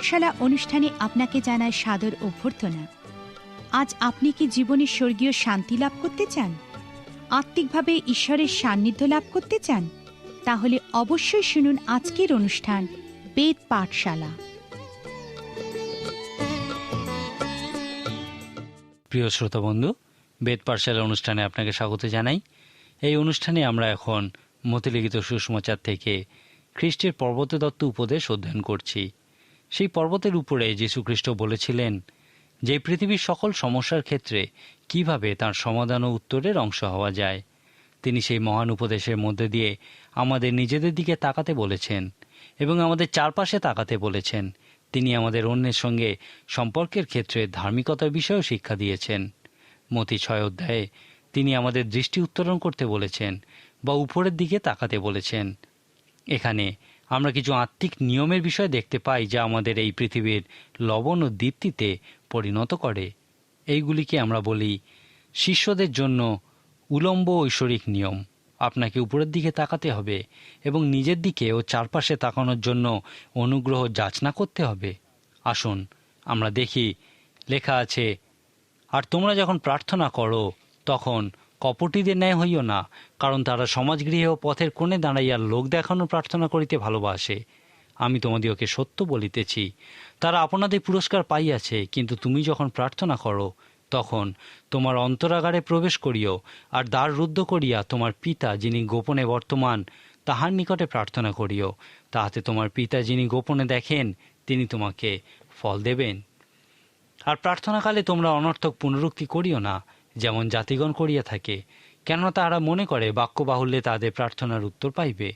পাঠশালা অনুষ্ঠানে আপনাকে জানায় সাদর অভ্যর্থনা। আজ আপনি কি জীবনে স্বর্গীয় শান্তি লাভ করতে চান? আত্মিকভাবে ঈশ্বরের সান্নিধ্য লাভ করতে চান? তাহলে অবশ্যই শুনুন আজকের অনুষ্ঠান, বেদ পাঠশালা। প্রিয় শ্রোতা বন্ধু, বেদ পাঠশালা অনুষ্ঠানে আপনাকে স্বাগত জানাই। এই অনুষ্ঠানে আমরা এখন মতিলিখিত সুষমাচার থেকে খ্রিস্টের পর্বত দত্ত উপদেশ অধ্যয়ন করছি। সেই পর্বতের উপরে যীশুখ্রিস্ট বলেছিলেন, যে পৃথিবীর সকল সমস্যার ক্ষেত্রে কীভাবে তার সমাধান ও উত্তরের অংশ হওয়া যায়? তিনি সেই মহান উপদেশের মধ্যে দিয়ে আমাদের নিজেদের দিকে তাকাতে বলেছেন এবং আমাদের চারপাশে তাকাতে বলেছেন। তিনি আমাদের অন্যের সঙ্গে সম্পর্কের ক্ষেত্রে ধার্মিকতার বিষয়েও শিক্ষা দিয়েছেন। মতি ছয় অধ্যায়ে তিনি আমাদের দৃষ্টি উত্তোলন করতে বলেছেন বা উপরের দিকে তাকাতে বলেছেন। এখানে আমরা কিছু আত্মিক নিয়মের বিষয় দেখতে পাই যা আমাদের এই পৃথিবীর লবণ ও দীপ্তিতে পরিণত করে। এইগুলিকে আমরা বলি শিষ্যদের জন্য উলম্ব ঐশ্বরিক নিয়ম। আপনাকে উপরের দিকে তাকাতে হবে এবং নিজের দিকে ও চারপাশে তাকানোর জন্য অনুগ্রহ যাচনা করতে হবে। আসুন, আমরা দেখি, লেখা আছে, আর তোমরা যখন প্রার্থনা করো, তখন কপটিদের ন্যায় হইও না, কারণ তারা সমাজগৃহে ও পথের কোণে দাঁড়াইয়া লোক দেখানো প্রার্থনা করিতে ভালোবাসে। আমি তোমাদিওকে সত্য বলিতেছি, তারা আপনাদের পুরস্কার পাইয়াছে, কিন্তু তুমি যখন প্রার্থনা করো, তখন তোমার অন্তরাগারে প্রবেশ করিও, আর দ্বার রুদ্ধ করিয়া তোমার পিতা, যিনি গোপনে বর্তমান, তাহার নিকটে প্রার্থনা করিও। তাহাতে তোমার পিতা যিনি গোপনে দেখেন, তিনি তোমাকে ফল দেবেন। আর প্রার্থনাকালে তোমরা অনর্থক পুনরুক্তি করিও না যেমন জাতিগণ করিয়া থাকে, কেননা তাহারা মনে করে বাক্য বাহুল্যে তাদের প্রার্থনার উত্তর পাইবে।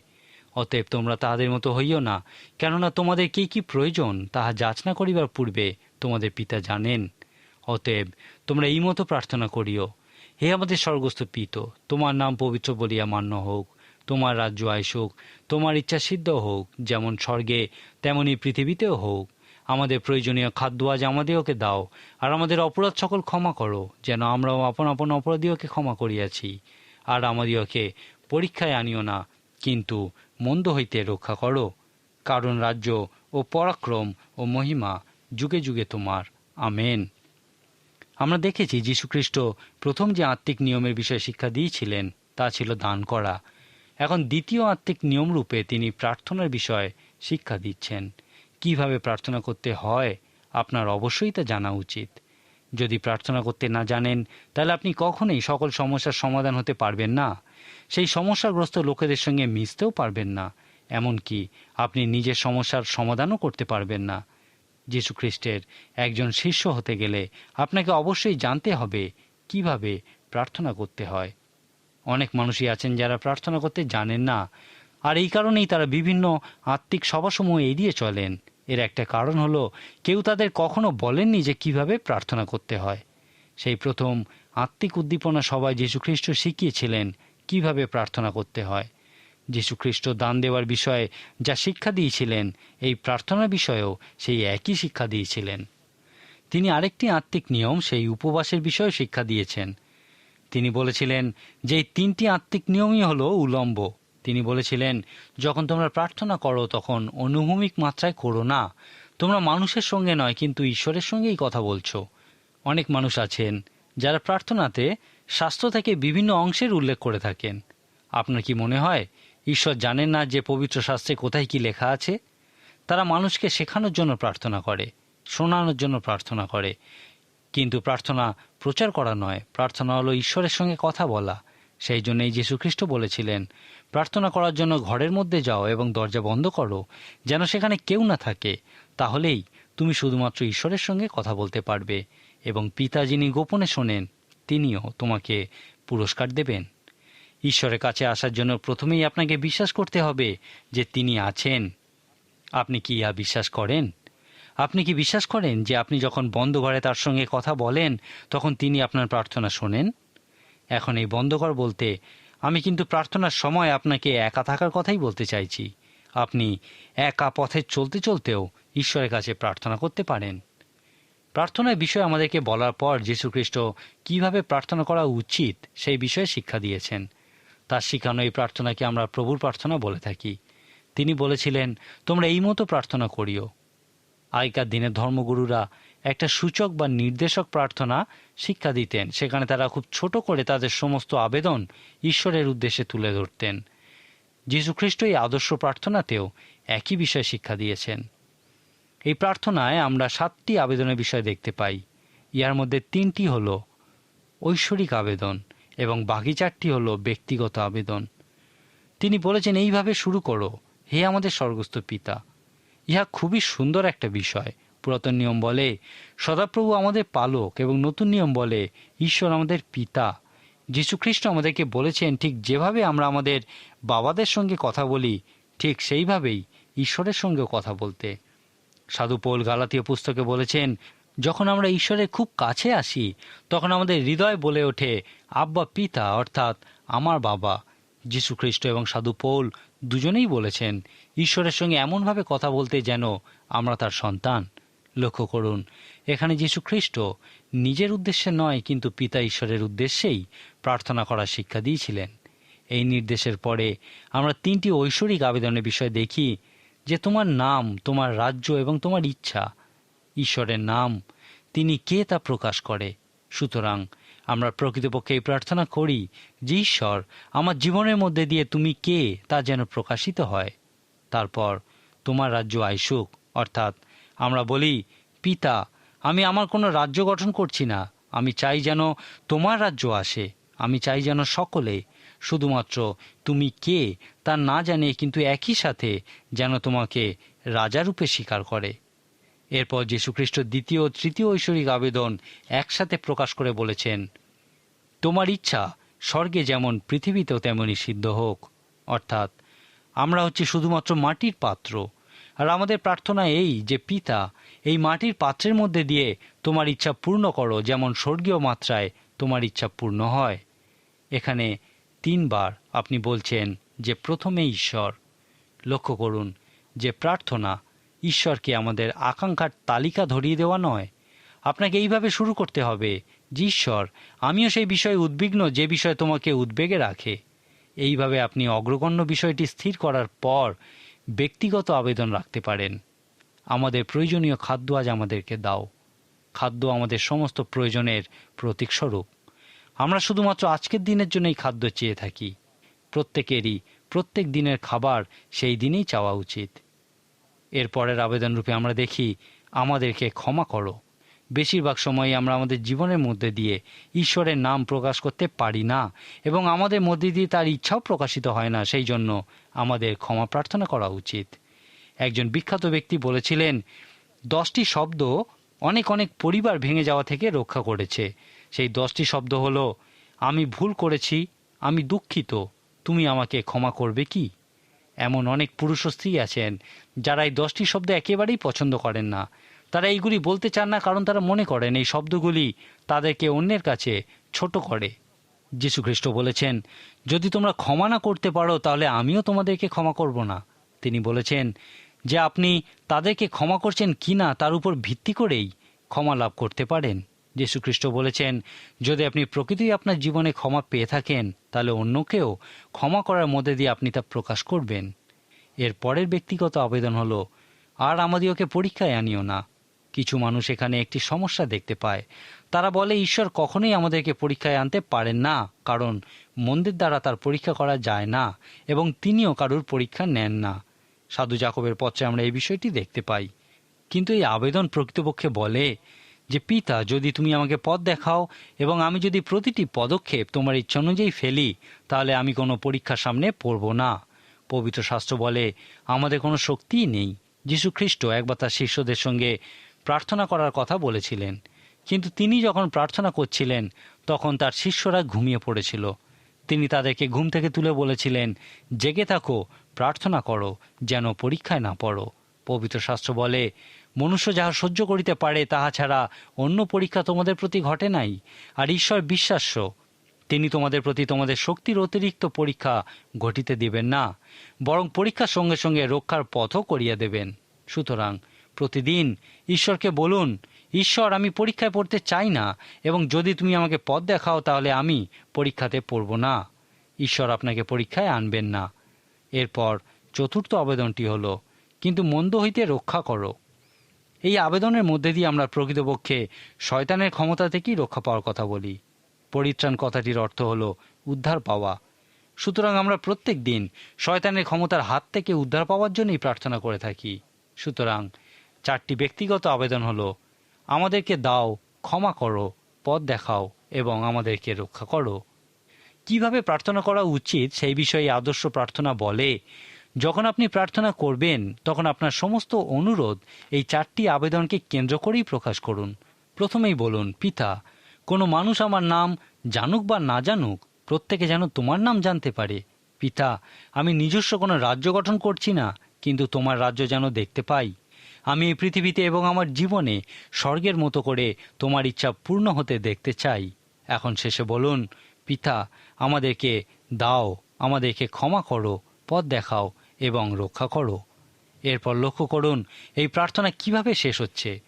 অতএব তোমরা তাহাদের মতো হইও না, কেননা তোমাদের কি কি প্রয়োজন তাহা যাচনা করিবার পূর্বে তোমাদের পিতা জানেন। অতএব তোমরা এই মতো প্রার্থনা করিও, হে আমাদের স্বর্গস্থ পিত, তোমার নাম পবিত্র বলিয়া মান্য হোক, তোমার রাজ্য আইসুক তোমার ইচ্ছা সিদ্ধ হোক, যেমন স্বর্গে, তেমনি পৃথিবীতেও হোক। আমাদের প্রয়োজনীয় খাদ্য আজ আমাদেরকে দাও, আর আমাদের অপরাধ সকল ক্ষমা করো, যেন আমরাও আপন আপন অপরাধীয়কে ক্ষমা করিয়াছি। আর আমাদিওকে পরীক্ষায় আনিও না, কিন্তু মন্দ হইতে রক্ষা করো, কারণ রাজ্য ও পরাক্রম ও মহিমা যুগে যুগে তোমার। আমেন। আমরা দেখেছি যীশুখ্রিস্ট প্রথম যে আত্মিক নিয়মের বিষয়ে শিক্ষা দিয়েছিলেন, তা ছিল দান করা। এখন দ্বিতীয় আত্মিক নিয়মরূপে তিনি প্রার্থনার বিষয়ে শিক্ষা দিচ্ছেন। কীভাবে প্রার্থনা করতে হয়, আপনার অবশ্যই তা জানা উচিত। যদি প্রার্থনা করতে না জানেন, তাহলে আপনি কখনোই সকল সমস্যার সমাধান হতে পারবেন না। সেই সমস্যাগ্রস্ত লোকেদের সঙ্গে মিশতেও পারবেন না। এমনকি আপনি নিজের সমস্যার সমাধানও করতে পারবেন না। যীশু খ্রিস্টের একজন শিষ্য হতে গেলে আপনাকে অবশ্যই জানতে হবে কীভাবে প্রার্থনা করতে হয়। অনেক মানুষই আছেন যারা প্রার্থনা করতে জানেন না, আর এই কারণেই তারা বিভিন্ন আত্মিক সভাসমূহ এড়িয়ে চলেন। এর একটা কারণ হলো, কেউ তাদের কখনো বলেননি যে কীভাবে প্রার্থনা করতে হয়। সেই প্রথম আত্মিক উদ্দীপনা সবাই যীশুখ্রিস্ট শিখিয়েছিলেন কীভাবে প্রার্থনা করতে হয়। যীশুখ্রিস্ট দান দেওয়ার বিষয়ে যা শিক্ষা দিয়েছিলেন, এই প্রার্থনা বিষয়েও সেই একই শিক্ষা দিয়েছিলেন। তিনি আরেকটি আত্মিক নিয়ম সেই উপবাসের বিষয়ে শিক্ষা দিয়েছেন। তিনি বলেছিলেন যে তিনটি আত্মিক নিয়মই হলো উলম্ব। তিনি বলেছিলেন, যখন তোমরা প্রার্থনা করো, তখন অনুভূমিক মাত্রায় করো না। তোমরা মানুষের সঙ্গে নয়, কিন্তু ঈশ্বরের সঙ্গেই কথা বলছো। অনেক মানুষ আছেন যারা প্রার্থনাতে শাস্ত্র থেকে বিভিন্ন অংশের উল্লেখ করে থাকেন। আপনার কি মনে হয়, ঈশ্বর জানেন না যে পবিত্র শাস্ত্রে কোথায় কি লেখা আছে? তারা মানুষকে শেখানোর জন্য প্রার্থনা করে, শোনানোর জন্য প্রার্থনা করে। কিন্তু প্রার্থনা প্রচার করা নয়, প্রার্থনা হলো ঈশ্বরের সঙ্গে কথা বলা। সেই জন্যই যীশুখ্রিস্ট বলেছিলেন প্রার্থনা করার জন্য ঘরের মধ্যে যাও এবং দরজা বন্ধ করো, যেন সেখানে কেউ না থাকে। তাহলেই তুমি শুধুমাত্র ঈশ্বরের সঙ্গে কথা বলতে পারবে এবং পিতা যিনি গোপনে শোনেন, তিনিও তোমাকে পুরস্কার দেবেন। ঈশ্বরের কাছে আসার জন্য প্রথমেই আপনাকে বিশ্বাস করতে হবে যে তিনি আছেন। আপনি কি ইহা বিশ্বাস করেন? আপনি কি বিশ্বাস করেন যে আপনি যখন বন্ধ ঘরে তার সঙ্গে কথা বলেন, তখন তিনি আপনার প্রার্থনা শোনেন? এখন এই বন্ধ ঘর বলতে আমি কিন্তু প্রার্থনার সময় আপনাকে একা থাকার কথাই বলতে চাইছি। আপনি একা পথে চলতে চলতেও ঈশ্বরের কাছে প্রার্থনা করতে পারেন। প্রার্থনার বিষয়ে আমাদেরকে বলার পর যীশুখ্রিস্ট কীভাবে প্রার্থনা করা উচিত সেই বিষয়ে শিক্ষা দিয়েছেন। তার শিখানো এই প্রার্থনাকে আমরা প্রভুর প্রার্থনা বলে থাকি। তিনি বলেছিলেন, তোমরা এই মতো প্রার্থনা করিও। আগেকার দিনের ধর্মগুরুরা একটা সূচক বা নির্দেশক প্রার্থনা শিক্ষা দিতেন। সেখানে তারা খুব ছোট করে তাদের সমস্ত আবেদন ঈশ্বরের উদ্দেশ্যে তুলে ধরতেন। যীশুখ্রিস্ট এই আদর্শ প্রার্থনাতেও একই বিষয় শিক্ষা দিয়েছেন। এই প্রার্থনায় আমরা সাতটি আবেদনের বিষয় দেখতে পাই। ইয়ার মধ্যে তিনটি হল ঐশ্বরিক আবেদন এবং বাকি চারটি হল ব্যক্তিগত আবেদন। তিনি বলেছেন, এইভাবে শুরু করো। হে আমাদের স্বর্গস্থ পিতা। ইহা খুবই সুন্দর একটা বিষয়। পুরাতন নিয়ম বলে, সদাপ্রভু আমাদের পালক এবং নতুন নিয়ম বলে, ঈশ্বর আমাদের পিতা। যীশুখ্রিস্ট আমাদেরকে বলেছেন, ঠিক যেভাবে আমরা আমাদের বাবাদের সঙ্গে কথা বলি, ঠিক সেইভাবেই ঈশ্বরের সঙ্গেও কথা বলতে। সাধু পৌল গালাতীয় পুস্তকে বলেছেন, যখন আমরা ঈশ্বরের খুব কাছে আসি, তখন আমাদের হৃদয় বলে ওঠে, আব্বা পিতা, অর্থাৎ আমার বাবা যীশুখ্রিস্ট এবং সাধু পৌল দুজনেই বলেছেন, ঈশ্বরের সঙ্গে এমনভাবে কথা বলতে যেন আমরা তার সন্তান। লক্ষ্য করুন, এখানে যীশুখ্রিস্ট নিজের উদ্দেশ্যে নয়, কিন্তু পিতা ঈশ্বরের উদ্দেশ্যেই প্রার্থনা করার শিক্ষা দিয়েছিলেন। এই নির্দেশের পরে আমরা তিনটি ঐশ্বরিক আবেদনের বিষয় দেখি, যে তোমার নাম, তোমার রাজ্য এবং তোমার ইচ্ছা, ঈশ্বরের নাম, তিনি কে তা প্রকাশ করে। সুতরাং আমরা প্রকৃতপক্ষে এই প্রার্থনা করি যে ঈশ্বর, আমার জীবনের মধ্যে দিয়ে তুমি কে তা যেন প্রকাশিত হয়। তারপর তোমার রাজ্য আইসুক, অর্থাৎ আমরা বলি, পিতা, আমি আমার কোনো রাজ্য গঠন করছি না। আমি চাই যেন তোমার রাজ্য আসে। আমি চাই যেন সকলে, শুধুমাত্র তুমি কে তা না জানে, কিন্তু একই সাথে যেন তোমাকে রাজারূপে স্বীকার করে। এরপর যীশুখ্রিস্ট দ্বিতীয় ও তৃতীয় ঐশ্বরিক আবেদন একসাথে প্রকাশ করে বলেছেন, তোমার ইচ্ছা স্বর্গে যেমন পৃথিবীতেও তেমনই সিদ্ধ হোক। অর্থাৎ, আমরা হচ্ছে শুধুমাত্র মাটির পাত্র। আর আমাদের প্রার্থনা এই যে, পিতা, এই মাটির পাত্রের মধ্যে দিয়ে তোমার ইচ্ছা পূর্ণ করো, যেমন স্বর্গীয় মাত্রায় তোমার ইচ্ছা পূর্ণ হয়। এখানে তিনবার আপনি বলছেন যে, প্রথমে ঈশ্বর। লক্ষ্য করুন যে, প্রার্থনা ঈশ্বরকে আমাদের আকাঙ্ক্ষার তালিকা ধরিয়ে দেওয়া নয়। আপনাকে এইভাবে শুরু করতে হবে যে, ঈশ্বর, আমিও সেই বিষয়ে উদ্বিগ্ন যে বিষয় তোমাকে উদ্বেগে রাখে। এইভাবে আপনি অগ্রগণ্য বিষয়টি স্থির করার পর ব্যক্তিগত আবেদন রাখতে পারেন। আমাদের প্রয়োজনীয় খাদ্য আজ আমাদেরকে দাও। খাদ্য আমাদের সমস্ত প্রয়োজনের প্রতীকস্বরূপ আমরা শুধুমাত্র আজকের দিনের জন্যই খাদ্য চেয়ে থাকি। প্রত্যেকেরই প্রত্যেক দিনের খাবার সেই দিনেই চাওয়া উচিত। এর পরের আবেদন আমরা দেখি, আমাদেরকে ক্ষমা করো। বেশিরভাগ সময় আমরা আমাদের জীবনের মধ্যে দিয়ে ঈশ্বরের নাম প্রকাশ করতে পারি না এবং আমাদের মধ্যে দিয়ে তার ইচ্ছাও প্রকাশিত হয় না। সেই জন্য আমাদের ক্ষমা প্রার্থনা করা উচিত। একজন বিখ্যাত ব্যক্তি বলেছিলেন, দশটি শব্দ অনেক অনেক পরিবার ভেঙে যাওয়া থেকে রক্ষা করেছে। সেই দশটি শব্দ হলো, আমি ভুল করেছি, আমি দুঃখিত, তুমি আমাকে ক্ষমা করবে কি? এমন অনেক পুরুষ ও স্ত্রী আছেন, যারা এই দশটি শব্দ একেবারেই পছন্দ করেন না। তারা এইগুলি বলতে চান না, কারণ তারা মনে করেন এই শব্দগুলি তাদেরকে অন্যের কাছে ছোট করে। যীশুখ্রিস্ট বলেছেন, যদি তোমরা ক্ষমা না করতে পারো, তাহলে আমিও তোমাদেরকে ক্ষমা করব না। তিনি বলেছেন, যে আপনি তাদেরকে ক্ষমা করছেন কি না, তার উপর ভিত্তি করেই ক্ষমা লাভ করতে পারেন। যীশুখ্রিস্ট বলেছেন, যদি আপনি প্রকৃতি আপনার জীবনে ক্ষমা পেয়ে থাকেন, তাহলে অন্যকেও ক্ষমা করার মধ্যে দিয়ে আপনি তা প্রকাশ করবেন। এর পরের ব্যক্তিগত আবেদন হলো, আর আমাদিওকে পরীক্ষায় আনিও না। কিছু মানুষ এখানে একটি সমস্যা দেখতে পায়। তারা বলে, ঈশ্বর কখনোই আমাদেরকে পরীক্ষায় আনতে পারেন না, কারণ মন্দির দ্বারা তার পরীক্ষা করা যায় না এবং তিনিও কারুর পরীক্ষা নেন না। সাধু জাকবের পত্রে আমরা এই বিষয়টি দেখতে পাই। কিন্তু এই আবেদন প্রকৃতপক্ষে বলে যে, পিতা, যদি তুমি আমাকে পথ দেখাও এবং আমি যদি প্রতিটি পদক্ষেপ তোমার ইচ্ছা অনুযায়ী ফেলি, তাহলে আমি কোনো পরীক্ষার সামনে পড়ব না। পবিত্র শাস্ত্র বলে, আমাদের কোনো শক্তিই নেই। যীশু খ্রিস্ট একবার তার শিষ্যদের সঙ্গে প্রার্থনা করার কথা বলেছিলেন। কিন্তু তিনি যখন প্রার্থনা করছিলেন, তখন তার শিষ্যরা ঘুমিয়ে পড়েছিল। তিনি তাদেরকে ঘুম থেকে তুলে বলেছিলেন, জেগে থাকো, প্রার্থনা করো, যেন পরীক্ষায় না পড়ো। পবিত্র শাস্ত্র বলে, মনুষ্য যাহা সহ্য করিতে পারে, তাহা ছাড়া অন্য পরীক্ষা তোমাদের প্রতি ঘটে নাই, আর ঈশ্বর বিশ্বাস্য। তিনি তোমাদের প্রতি তোমাদের শক্তির অতিরিক্ত পরীক্ষা ঘটিতে দিবেন না, বরং পরীক্ষার সঙ্গে সঙ্গে রক্ষার পথও করিয়া দেবেন। সুতরাং প্রতিদিন ঈশ্বরকে বলুন ঈশ্বর, আমি পরীক্ষায় পড়তে চাই না, এবং যদি তুমি আমাকে পথ দেখাও, তাহলে আমি পরীক্ষাতে পড়ব না। ঈশ্বর আপনাকে পরীক্ষায় আনবেন না। এরপর চতুর্থ আবেদনটি হলো, কিন্তু মন্দ হইতে রক্ষা করো। এই আবেদনের মধ্যে দিয়ে আমরা প্রকৃতপক্ষে শয়তানের ক্ষমতা থেকেই রক্ষা পাওয়ার কথা বলি। পরিত্রাণ কথাটির অর্থ হলো উদ্ধার পাওয়া। সুতরাং আমরা প্রত্যেক দিন শয়তানের ক্ষমতার হাত থেকে উদ্ধার পাওয়ার জন্যই প্রার্থনা করে থাকি। সুতরাং চারটি ব্যক্তিগত আবেদন হলো আমাদেরকে দাও, ক্ষমা করো, পথ দেখাও এবং আমাদেরকে রক্ষা করো। কীভাবে প্রার্থনা করা উচিত সেই বিষয়ে আদর্শ প্রার্থনা বলে? যখন আপনি প্রার্থনা করবেন, তখন আপনার সমস্ত অনুরোধ এই চারটি আবেদনকে কেন্দ্র করেই প্রকাশ করুন। প্রথমেই বলুন, পিতা, কোনো মানুষ আমার নাম জানুক বা না জানুক, প্রত্যেকে যেন তোমার নাম জানতে পারে। পিতা, আমি নিজস্ব কোনো রাজ্য গঠন করছি না, কিন্তু তোমার রাজ্য যেন দেখতে পাই। আমি এই পৃথিবীতে এবং আমার জীবনে স্বর্গের মতো করে তোমার ইচ্ছা পূর্ণ হতে দেখতে চাই। এখন শেষে বলুন, পিতা, আমাদেরকে দাও, আমাদেরকে ক্ষমা করো, পথ দেখাও এবং রক্ষা করো। এরপর লক্ষ্য করুন, এই প্রার্থনা কীভাবে শেষ হচ্ছে?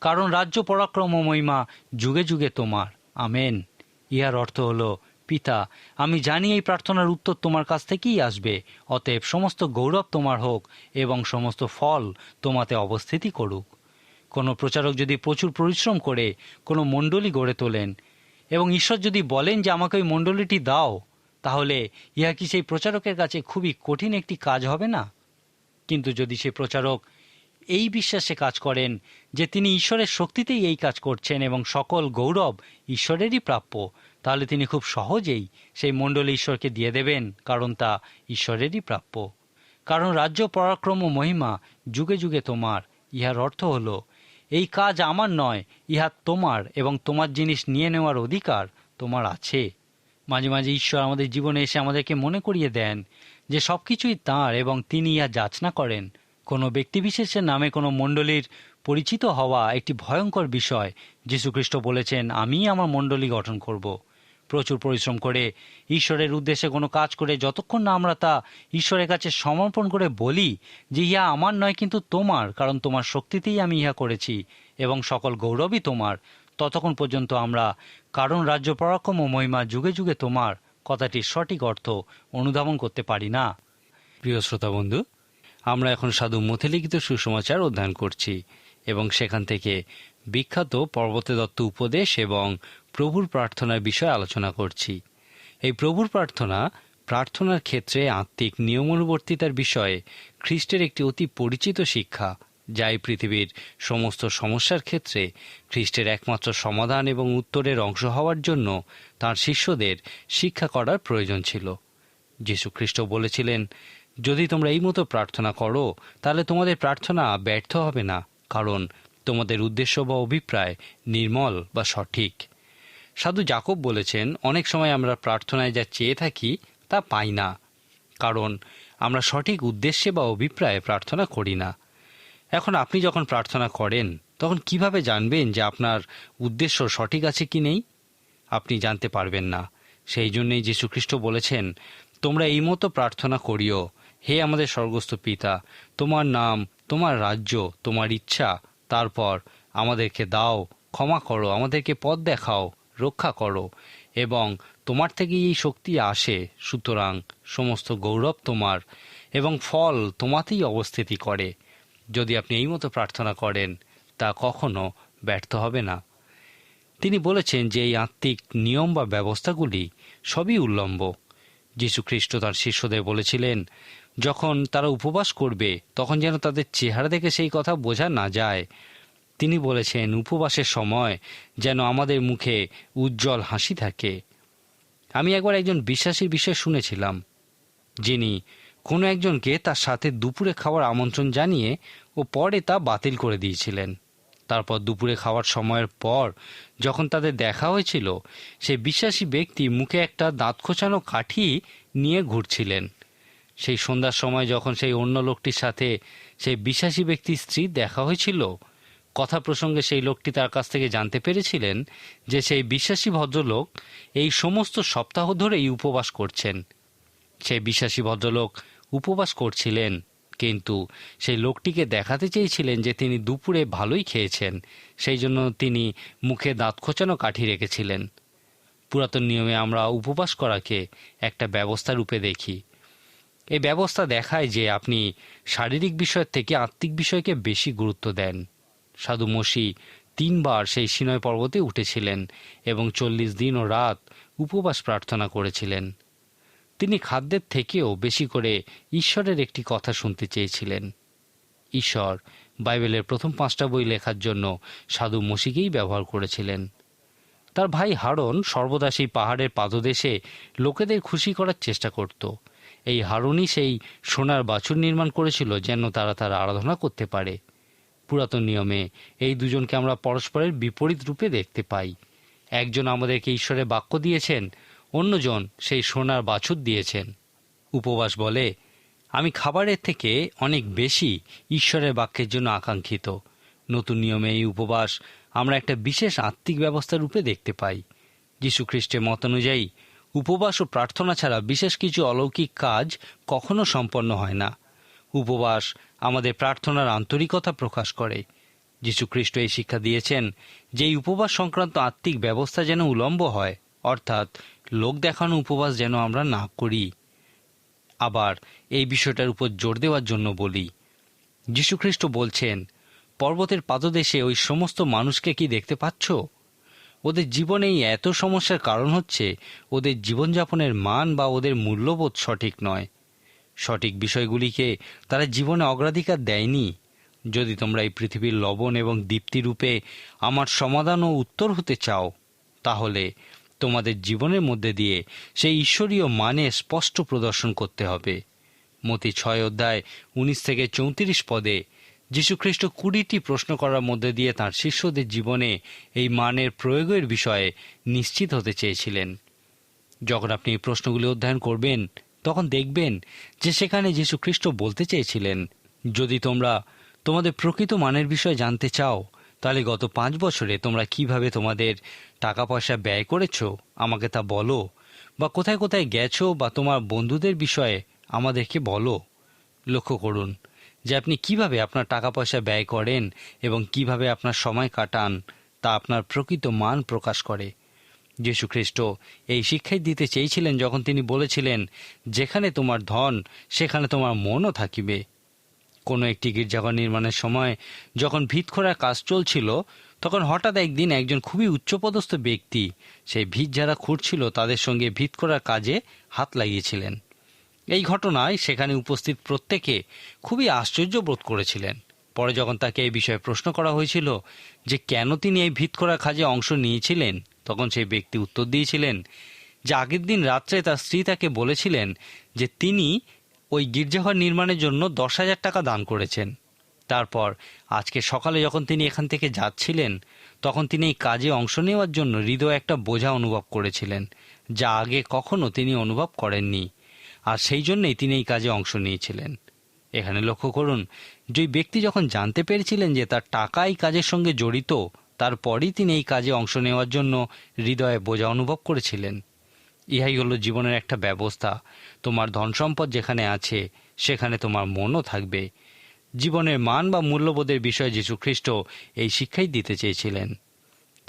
কারণ রাজ্য পরাক্রম মহিমা যুগে যুগে তোমার। আমেন। ইহার অর্থ হলো পিতা, আমি জানি এই প্রার্থনার উত্তর তোমার কাছ থেকেই আসবে। অতএব সমস্ত গৌরব তোমার হোক এবং সমস্ত ফল তোমাতে অবস্থিতি করুক। কোনো প্রচারক যদি প্রচুর পরিশ্রম করে, কোনো মণ্ডলী গড়ে তোলেন এবং ঈশ্বর যদি বলেন যে আমাকে ওই মণ্ডলীটি দাও, তাহলে ইহা কি সেই প্রচারকের কাছে খুবই কঠিন একটি কাজ হবে না? কিন্তু যদি সে প্রচারক এই বিশ্বাসে কাজ করেন যে তিনি ঈশ্বরের শক্তিতেই এই কাজ করছেন এবং সকল গৌরব ঈশ্বরেরই প্রাপ্য। তাহলে তিনি খুব সহজেই সেই মণ্ডলী ঈশ্বরকে দিয়ে দেবেন, কারণ তা ঈশ্বরেরই প্রাপ্য। কারণ রাজ্য, পরাক্রম মহিমা যুগে যুগে তোমার, ইহার অর্থ হলো, এই কাজ আমার নয়, ইহা তোমার এবং তোমার জিনিস নিয়ে নেওয়ার অধিকার তোমার আছে। মাঝে মাঝে ঈশ্বর আমাদের জীবনে এসে আমাদেরকে মনে করিয়ে দেন যে সব কিছুই তাঁর এবং তিনি ইহা যাচনা করেন। কোনো ব্যক্তিবিশেষের নামে কোনো মণ্ডলীর পরিচিত হওয়া একটি ভয়ঙ্কর বিষয়। যীশুখ্রিস্ট বলেছেন, আমি আমার মণ্ডলী গঠন করব। প্রচুর পরিশ্রম করে ঈশ্বরের উদ্দেশ্যে কোনো কাজ করে যতক্ষণ না আমরা তা ঈশ্বরের কাছে সমর্পণ করে বলি যে ইহা আমার নয়, কিন্তু তোমার, কারণ তোমার শক্তিতেই আমি ইহা করেছি এবং সকল গৌরবই তোমার। ততক্ষণ পর্যন্ত আমরা কারণ, রাজ্য, পরাক্রম ও মহিমা যুগে যুগে তোমার। কথাটির সঠিক অর্থ অনুধাবন করতে পারি না। প্রিয় শ্রোতা বন্ধু আমরা এখন সাধু মথিলিখিত সুসমাচার অধ্যয়ন করছি এবং সেখান থেকে বিখ্যাত পর্বতে দত্ত উপদেশ এবং প্রভুর প্রার্থনার বিষয়ে আলোচনা করছি। এই প্রভুর প্রার্থনা, প্রার্থনার ক্ষেত্রে আত্মিক নিয়মানুবর্তিতার বিষয়ে খ্রিস্টের একটি অতি পরিচিত শিক্ষা, যা এই পৃথিবীর সমস্ত সমস্যার ক্ষেত্রে খ্রিস্টের একমাত্র সমাধান এবং উত্তরের অংশ হওয়ার জন্য তার শিষ্যদের শিক্ষা করার প্রয়োজন ছিল। যীশু খ্রিস্ট বলেছিলেন যদি তোমরা এই মতো প্রার্থনা করো, তাহলে তোমাদের প্রার্থনা ব্যর্থ হবে না, কারণ তোমাদের উদ্দেশ্য বা অভিপ্রায় নির্মল বা সঠিক। সাধু জাকব বলেছেন, অনেক সময় আমরা প্রার্থনায় যা চেয়ে থাকি, তা পাই না, কারণ আমরা সঠিক উদ্দেশ্যে বা অভিপ্রায়ে প্রার্থনা করি না। এখন আপনি যখন প্রার্থনা করেন, তখন কীভাবে জানবেন যে আপনার উদ্দেশ্য সঠিক আছে কি নেই? আপনি জানতে পারবেন না। সেই জন্যই যীশুখ্রিস্ট বলেছেন, তোমরা এই মতো প্রার্থনা করিও হে আমাদের স্বর্গস্থ পিতা, তোমার নাম, তোমার রাজ্য, তোমার ইচ্ছা, তারপর আমাদেরকে দাও, ক্ষমা করো, আমাদেরকে পথ দেখাও, রক্ষা করো, এবং তোমার থেকে এই শক্তি আসে, সুতরাং সমস্ত গৌরব তোমার, এবং ফল তোমাতেই অবস্থিতি করে। যদি আপনি এই মতো প্রার্থনা করেন, তা কখনো ব্যর্থ হবে না। তিনি বলেছেন যে এই আত্মিক নিয়ম বা ব্যবস্থাগুলি সবই উল্লম্ব। যীশুখ্রিস্ট তার শিষ্যদের বলেছিলেন যখন তারা উপবাস করবে, তখন যেন তাদের চেহারা দেখে সেই কথা বোঝা না যায়। তিনি বলেছেন, উপবাসের সময় যেন আমাদের মুখে উজ্জ্বল হাসি থাকে। আমি একবার একজন বিশ্বাসীর বিষয়ে শুনেছিলাম, যিনি কোনো একজনকে তার সাথে দুপুরে খাওয়ার আমন্ত্রণ জানিয়ে ও পরে তা বাতিল করে দিয়েছিলেন। তারপর দুপুরে খাওয়ার সময়ের পর যখন তাদের দেখা হয়েছিল সেই বিশ্বাসী ব্যক্তি মুখে একটা দাঁত খোঁচানো কাঠি নিয়ে ঘুরছিলেন। সেই সন্ধ্যার সময় যখন সেই অন্য লোকটির সাথে সেই বিশ্বাসী ব্যক্তির স্ত্রী দেখা হয়েছিল, কথা প্রসঙ্গে সেই লোকটি তার কাছ থেকে জানতে পেরেছিলেন যে সেই বিশ্বাসী ভদ্রলোক এই সমস্ত সপ্তাহ ধরেই উপবাস করছেন। সেই বিশ্বাসী ভদ্রলোক উপবাস করছিলেন, কিন্তু সেই লোকটিকে দেখাতে চেয়েছিলেন যে তিনি দুপুরে ভালোই খেয়েছেন, সেই জন্য তিনি মুখে দাঁত খোঁচানো কাঠি রেখেছিলেন। পুরাতন নিয়মে আমরা উপবাস করাকে একটা ব্যবস্থা রূপে দেখি। এই ব্যবস্থা দেখায় যে আপনি শারীরিক বিষয়ের থেকে আত্মিক বিষয়কে বেশি গুরুত্ব দেন। সাধু মসি তিনবার সেই সিনয় পর্বতে উঠেছিলেন এবং চল্লিশ দিন ও রাত উপবাস প্রার্থনা করেছিলেন। তিনি খাদ্যের থেকেও বেশি করে ঈশ্বরের একটি কথা শুনতে চেয়েছিলেন। ঈশ্বর বাইবেলের প্রথম পাঁচটা বই লেখার জন্য সাধু মসিকেই ব্যবহার করেছিলেন। তার ভাই হারন সর্বদা সেই পাহাড়ের পাদদেশে লোকেদের খুশি করার চেষ্টা করত। এই হারনই সেই সোনার বাছুর নির্মাণ করেছিল যেন তারা তার আরাধনা করতে পারে। পুরাতন নিয়মে এই দুজনকে আমরা পরস্পরের বিপরীত রূপে দেখতে পাই। একজন আমাদেরকে ঈশ্বরের বাক্য দিয়েছেন, অন্যজন সেই সোনার বাছুর দিয়েছেন। উপবাস বলে, আমি খাবারের থেকে অনেক বেশি ঈশ্বরের বাক্যের জন্য আকাঙ্ক্ষিত। নতুন নিয়মে এই উপবাস আমরা একটা বিশেষ আত্মিক ব্যবস্থা রূপে দেখতে পাই। যীশু খ্রিস্টের মত অনুযায়ী উপবাস ও প্রার্থনা ছাড়া বিশেষ কিছু অলৌকিক কাজ কখনো সম্পন্ন হয় না। উপবাস আমাদের প্রার্থনার আন্তরিকতা প্রকাশ করে। যীশুখ্রিস্ট এই শিক্ষা দিয়েছেন যে উপবাস সংক্রান্ত আত্মিক ব্যবস্থা যেন উলম্ব হয়, অর্থাৎ লোক দেখানো উপবাস যেন আমরা না করি। আবার এই বিষয়টার উপর জোর দেওয়ার জন্য বলি। যীশুখ্রিস্ট বলছেন, পর্বতের পাদদেশে ওই সমস্ত মানুষকে কি দেখতে পাচ্ছ? ওদের জীবনে এত সমস্যার কারণ হচ্ছে ওদের জীবনযাপনের মান বা ওদের মূল্যবোধ সঠিক নয়। সঠিক বিষয়গুলিকে তারা জীবনে অগ্রাধিকার দেয়নি। যদি তোমরা এই পৃথিবীর লবণ এবং দীপ্তিরূপে আমার সমাধান ও উত্তর হতে চাও, তাহলে তোমাদের জীবনের মধ্যে দিয়ে সেই ঈশ্বরীয় মানে স্পষ্ট প্রদর্শন করতে হবে। মতি ছয় অধ্যায় উনিশ থেকে চৌত্রিশ পদে যীশুখ্রিস্ট কুড়িটি প্রশ্ন করার মধ্যে দিয়ে তার শিষ্যদের জীবনে এই মানের প্রয়োগের বিষয়ে নিশ্চিত হতে চেয়েছিলেন। যখন আপনি এই প্রশ্নগুলি অধ্যয়ন করবেন, তখন দেখবেন যে সেখানে যীশুখ্রিস্ট বলতে চেয়েছিলেন, যদি তোমরা তোমাদের প্রকৃত মানের বিষয়ে জানতে চাও, তাহলে গত পাঁচ বছরে তোমরা কীভাবে তোমাদের টাকা পয়সা ব্যয় করেছ, আমাকে তা বলো, বা কোথায় কোথায় গেছো, বা তোমার বন্ধুদের বিষয়ে আমাদেরকে বলো। লক্ষ্য করুন যে আপনি কীভাবে আপনার টাকা পয়সা ব্যয় করেন এবং কীভাবে আপনার সময় কাটান, তা আপনার প্রকৃত মান প্রকাশ করে। যীশু খ্রিস্ট এই শিক্ষাই দিতে চেয়েছিলেন যখন তিনি বলেছিলেন, যেখানে তোমার ধন, সেখানে তোমার মনও থাকিবে। কোনো একটি গির্জাঘর নির্মাণের সময় যখন ভিত খোঁড়ার কাজ চলছিল, তখন হঠাৎ একদিন একজন খুবই উচ্চপদস্থ ব্যক্তি, সেই ভিত যারা খুঁড়ছিল, তাদের সঙ্গে ভিত করার কাজে হাত লাগিয়েছিলেন। এই ঘটনায় সেখানে উপস্থিত প্রত্যেকে খুবই আশ্চর্য বোধ করেছিলেন। পরে যখন তাকে এই বিষয়ে প্রশ্ন করা হয়েছিল যে কেন তিনি এই ভিত করার কাজে অংশ নিয়েছিলেন, তখন সেই ব্যক্তি উত্তর দিয়েছিলেন, যে আগের দিন রাত্রে তার স্ত্রী তাকে বলেছিলেন যে তিনি ওই গির্জাঘর নির্মাণের জন্য দশ হাজার টাকা দান করেছেন। তারপর আজকে সকালে যখন তিনি এখান থেকে যাচ্ছিলেন, তখন তিনি এই কাজে অংশ নেওয়ার জন্য হৃদয় একটা বোঝা অনুভব করেছিলেন, যা আগে কখনো তিনি অনুভব করেননি। আর সেই জন্যেই তিনি এই কাজে অংশ নিয়েছিলেন। এখানে লক্ষ্য করুন, যে ব্যক্তি যখন জানতে পেরেছিলেন যে তার টাকা এই কাজের সঙ্গে জড়িত, তারপরই তিনি এই কাজে অংশ নেওয়ার জন্য হৃদয়ে বোঝা অনুভব করেছিলেন। ইহাই হলো জীবনের একটা ব্যবস্থা। তোমার ধন সম্পদ যেখানে আছে, সেখানে তোমার মনও থাকবে। জীবনের মান বা মূল্যবোধের বিষয়ে যীশুখ্রিস্ট এই শিক্ষাই দিতে চেয়েছিলেন।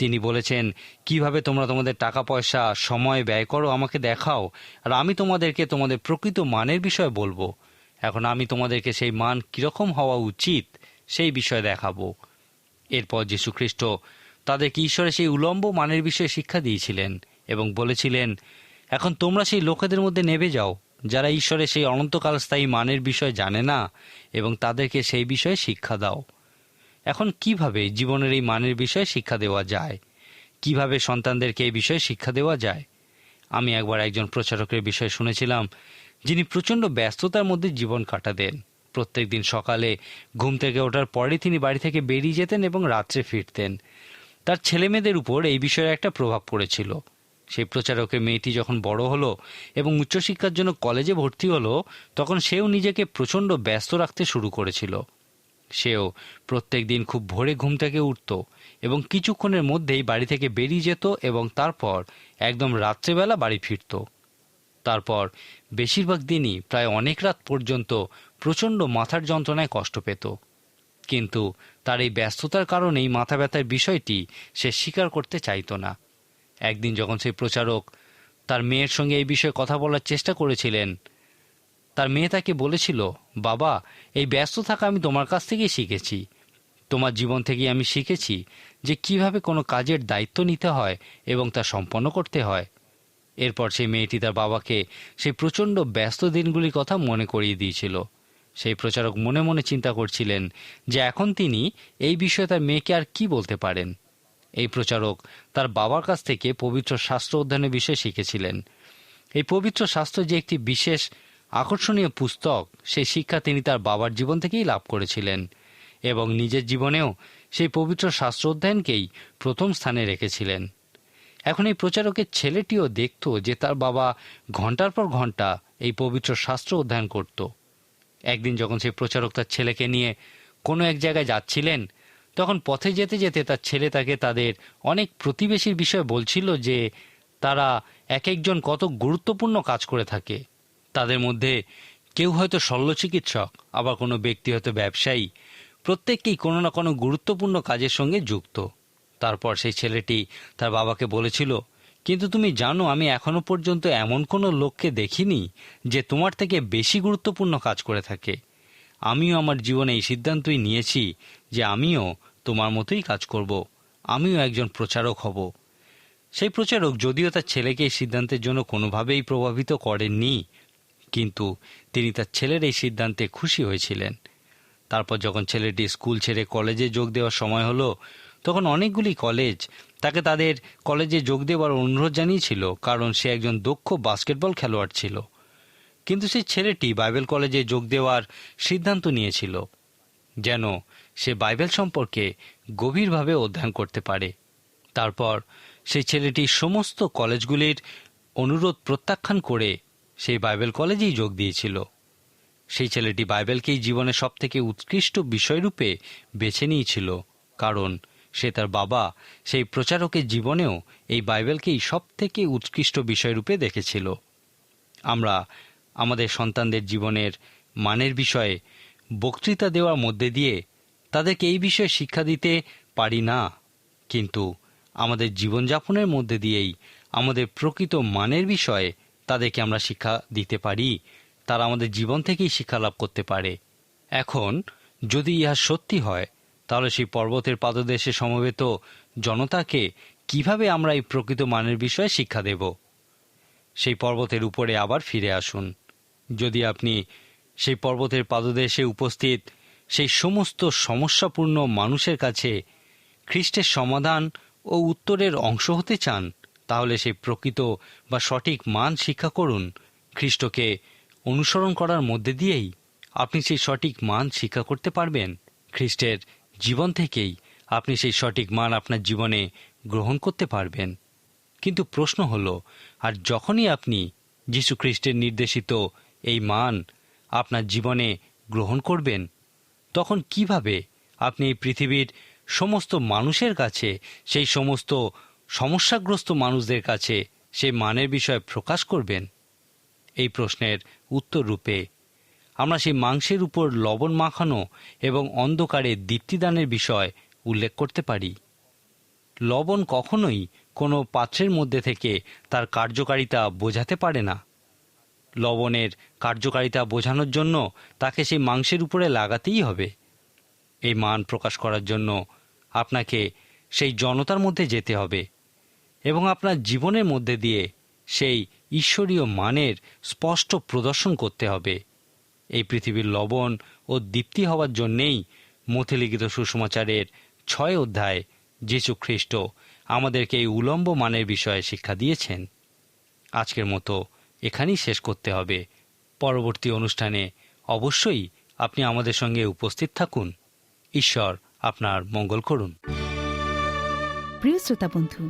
তিনি বলেছেন, কীভাবে তোমরা তোমাদের টাকা পয়সা সময় ব্যয় করো, আমাকে দেখাও, আর আমি তোমাদেরকে তোমাদের প্রকৃত মানের বিষয়ে বলব। এখন আমি তোমাদেরকে সেই মান কীরকম হওয়া উচিত, সেই বিষয়ে দেখাবো। এরপর যীশুখ্রিস্ট তাদেরকে ঈশ্বরের সেই উলম্ব মানের বিষয়ে শিক্ষা দিয়েছিলেন এবং বলেছিলেন, এখন তোমরা সেই লোকেদের মধ্যে নেবে যাও, যারা ঈশ্বরের সেই অনন্তকাল স্থায়ী মানের বিষয় জানে না, এবং তাদেরকে সেই বিষয়ে শিক্ষা দাও। এখন কীভাবে জীবনের এই মানের বিষয়ে শিক্ষা দেওয়া যায়? কীভাবে সন্তানদেরকে এই বিষয়ে শিক্ষা দেওয়া যায়? আমি একবার একজন প্রচারকের বিষয়ে শুনেছিলাম, যিনি প্রচণ্ড ব্যস্ততার মধ্যে জীবন কাটাতেন। প্রত্যেক দিন সকালে ঘুম থেকে ওঠার পরে তিনি বাড়ি থেকে বেরিয়ে যেতেন এবং রাত্রে ফিরতেন। তার ছেলেমেয়েদের উপর এই বিষয়ে একটা প্রভাব পড়েছিল। সেই প্রচারকের মেয়েটি যখন বড় হলো এবং উচ্চশিক্ষার জন্য কলেজে ভর্তি হলো, তখন সেও নিজেকে প্রচণ্ড ব্যস্ত রাখতে শুরু করেছিল। সেও প্রত্যেক দিন খুব ভোরে ঘুম থেকে উঠত এবং কিছুক্ষণের মধ্যেই বাড়ি থেকে বেরিয়ে যেত এবং তারপর একদম রাত্রেবেলা বাড়ি ফিরত। তারপর বেশিরভাগ দিনই প্রায় অনেক রাত পর্যন্ত প্রচণ্ড মাথার যন্ত্রণায় কষ্ট পেত। কিন্তু তার এই ব্যস্ততার কারণেই মাথা ব্যথার বিষয়টি সে স্বীকার করতে চাইতো না। একদিন যখন সেই প্রচারক তার মেয়ের সঙ্গে এই বিষয়ে কথা বলার চেষ্টা করেছিলেন তার মেয়ে তাকে বলেছিল, বাবা, এই ব্যস্ত থাকা আমি তোমার কাছ থেকেই শিখেছি। তোমার জীবন থেকেই আমি শিখেছি যে কীভাবে কোনো কাজের দায়িত্ব নিতে হয় এবং তা সম্পন্ন করতে হয়। এরপর সেই মেয়েটি তার বাবাকে সেই প্রচণ্ড ব্যস্ত দিনগুলির কথা মনে করিয়ে দিয়েছিল। সেই প্রচারক মনে মনে চিন্তা করছিলেন যে এখন তিনি এই বিষয়ে তার মেয়েকে আর কি বলতে পারেন। এই প্রচারক তার বাবার কাছ থেকে পবিত্র শাস্ত্র অধ্যয়নের বিষয়ে শিখেছিলেন। এই পবিত্র শাস্ত্র যে একটি বিশেষ আকর্ষণীয় পুস্তক। সেই শিক্ষা তিনি তার বাবার জীবন থেকেই লাভ করেছিলেন এবং নিজের জীবনেও সেই পবিত্র শাস্ত্র অধ্যয়নকেই প্রথম স্থানে রেখেছিলেন। এখন এই প্রচারকের ছেলেটিও দেখত যে তার বাবা ঘণ্টার পর ঘণ্টা এই পবিত্র শাস্ত্র অধ্যয়ন করত। একদিন যখন সেই প্রচারক তার ছেলেকে নিয়ে কোনো এক জায়গায় যাচ্ছিলেন, তখন পথে যেতে যেতে তার ছেলে তাকে তাদের অনেক প্রতিবেশীর বিষয়ে বলছিল যে তারা এক একজন কত গুরুত্বপূর্ণ কাজ করে থাকে। তাদের মধ্যে কেউ হয়তো শল্য চিকিৎসক, আবার কোনো ব্যক্তি হয়তো ব্যবসায়ী। প্রত্যেককেই কোনো না কোনো গুরুত্বপূর্ণ কাজের সঙ্গে যুক্ত। তারপর সেই ছেলেটি তার বাবাকে বলেছিল, কিন্তু তুমি জানো, আমি এখনও পর্যন্ত এমন কোনো লোককে দেখিনি যে তোমার থেকে বেশি গুরুত্বপূর্ণ কাজ করে থাকে। আমিও আমার জীবনে এই সিদ্ধান্তই নিয়েছি যে আমিও তোমার মতোই কাজ করব। আমিও একজন প্রচারক হব। সেই প্রচারক যদিও তার ছেলেকে এই সিদ্ধান্তের জন্য কোনোভাবেই প্রভাবিত করেননি কিন্তু তিনি তার ছেলের এই সিদ্ধান্তে খুশি হয়েছিলেন। তারপর যখন ছেলেটি স্কুল ছেড়ে কলেজে যোগ দেওয়ার সময় হলো, তখন অনেকগুলি কলেজ তাকে তাদের কলেজে যোগ দেওয়ার অনুরোধ জানিয়েছিল, কারণ সে একজন দক্ষ বাস্কেটবল খেলোয়াড় ছিল। কিন্তু সেই ছেলেটি বাইবেল কলেজে যোগ দেওয়ার সিদ্ধান্ত নিয়েছিল, যেন সে বাইবেল সম্পর্কে গভীরভাবে অধ্যয়ন করতে পারে। তারপর সেই ছেলেটি সমস্ত কলেজগুলির অনুরোধ প্রত্যাখ্যান করে সেই বাইবেল কলেজেই যোগ দিয়েছিল। সেই ছেলেটি বাইবেলকেই জীবনে সবথেকে উৎকৃষ্ট বিষয়রূপে বেছে নিয়েছিল, কারণ সে তার বাবা, সেই প্রচারকের জীবনেও এই বাইবেলকেই সবথেকে উৎকৃষ্ট বিষয়রূপে দেখেছিল। আমরা আমাদের সন্তানদের জীবনের মানের বিষয়ে বক্তৃতা দেওয়ার মধ্যে দিয়ে তাদেরকে এই বিষয়ে শিক্ষা দিতে পারি না, কিন্তু আমাদের জীবনযাপনের মধ্যে দিয়েই আমাদের প্রকৃত মানের বিষয়ে তাদেরকে আমরা শিক্ষা দিতে পারি, তারা আমাদের জীবন থেকেই শিক্ষা লাভ করতে পারে। এখন, যদি ইহা সত্যি হয়, তাহলে সেই পর্বতের পাদদেশে সমবেত জনতাকে কীভাবে আমরা এই প্রকৃত মানের বিষয়ে শিক্ষা দেব? সেই পর্বতের উপরে আবার ফিরে আসুন। যদি আপনি সেই পর্বতের পাদদেশে উপস্থিত সেই সমস্ত সমস্যাপূর্ণ মানুষের কাছে খ্রিস্টের সমাধান ও উত্তরের অংশ হতে চান তাহলে সেই প্রকৃত বা সঠিক মান শিক্ষা করুন। খ্রিস্টকে অনুসরণ করার মধ্যে দিয়েই আপনি সেই সঠিক মান শিক্ষা করতে পারবেন। খ্রিস্টের জীবন থেকেই আপনি সেই সঠিক মান আপনার জীবনে গ্রহণ করতে পারবেন। কিন্তু প্রশ্ন হলো, আর যখনই আপনি যীশু খ্রিস্টের নির্দেশিত এই মান আপনার জীবনে গ্রহণ করবেন, তখন কীভাবে আপনি এই পৃথিবীর সমস্ত মানুষের কাছে সেই সমস্ত সমস্যাগ্রস্ত মানুষদের কাছে সেই মানের বিষয়ে প্রকাশ করবেন? এই প্রশ্নের উত্তর রূপে, আমরা সেই মাংসের উপর লবণ মাখানো এবং অন্ধকারে দীপ্তিদানের বিষয় উল্লেখ করতে পারি। লবণ কখনোই কোনো পাত্রের মধ্যে থেকে তার কার্যকারিতা বোঝাতে পারে না। লবণের কার্যকারিতা বোঝানোর জন্য তাকে সেই মাংসের উপরে লাগাতেই হবে। এই মান প্রকাশ করার জন্য আপনাকে সেই জনতার মধ্যে যেতে হবে। এবং আপনার জীবনের মধ্যে দিয়ে সেই ঈশ্বরীয় মানের স্পষ্ট প্রদর্শন করতে হবে। এই পৃথিবীর লবণ ও দীপ্তি হওয়ার জন্যেই মথিলিখিত সুসমাচারের ছয় অধ্যায় যীশু খ্রিস্ট আমাদেরকে এই উলম্ব মানের বিষয়ে শিক্ষা দিয়েছেন। আজকের মতো এখানেই শেষ করতে হবে। পরবর্তী অনুষ্ঠানে অবশ্যই আপনি আমাদের সঙ্গে উপস্থিত থাকুন। ঈশ্বর আপনার মঙ্গল করুন। প্রিয় শ্রোতা বন্ধু